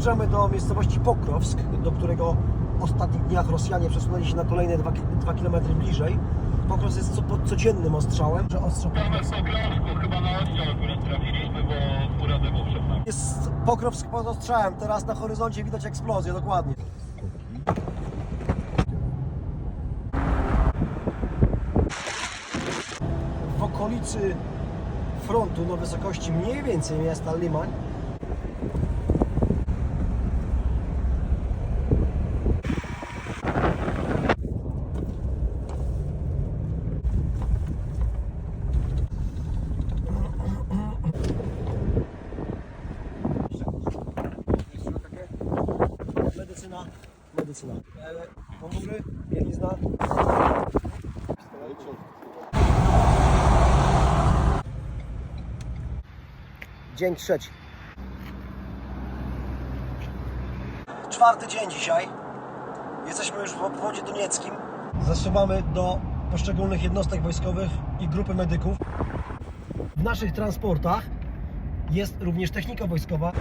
Dojeżdżamy do miejscowości Pokrowsk, do którego w ostatnich dniach Rosjanie przesunęli się na kolejne 2 km bliżej. Pokrowsk jest co, pod codziennym ostrzałem, że w Pokrowsk. Chyba na ostrzał akurat trafiliśmy, bo fura dymu przed nami. Jest Pokrowsk pod ostrzałem, teraz na horyzoncie widać eksplozję, dokładnie. W okolicy frontu na wysokości mniej więcej miasta Limań medycyna, medycyna. Kontury, bielizna. Dzień trzeci. Czwarty dzień dzisiaj. Jesteśmy już w obwodzie donieckim. Zasuwamy do poszczególnych jednostek wojskowych i grupy medyków. W naszych transportach jest również technika wojskowa.